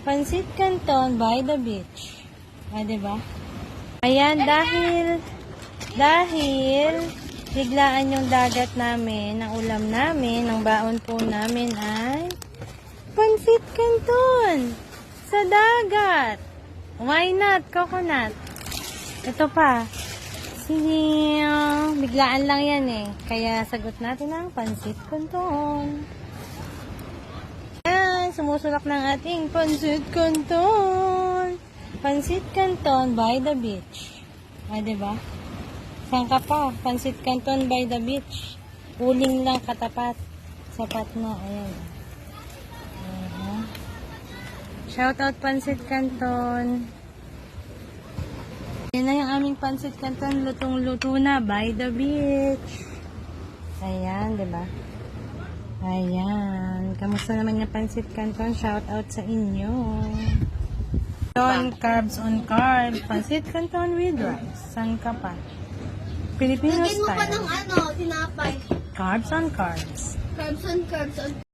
Pansit Canton by the beach. Ah, diba? Ayan, dahil, dahil, biglaan yung dagat namin, ang ulam namin, ang baon po namin ay, Pansit Canton! Sa dagat! Why not? Coconut. Ito pa. Sige, biglaan lang yan eh. Kaya sagot natin ang Pansit Canton. Sumusulak ng ating Pansit Canton. Pansit Canton by the beach. Ah, diba? Saan ka pa? Pansit Canton by the beach. Uling lang katapat. Sapat na. Ayan. Ayan. Shout out Pansit Canton. Yan na yung aming Pansit Canton. Lutong-luto na by the beach. Ayan, di ba? Ayan. Kamusta naman yung Pansit Canton? Shout out sa inyo. Canton, carbs on carbs. Pansit Canton with rice. Saan ka pa? Filipino Lagyan mo pa ng style. ano, tinapay. Carbs on carbs. Carbs on carbs on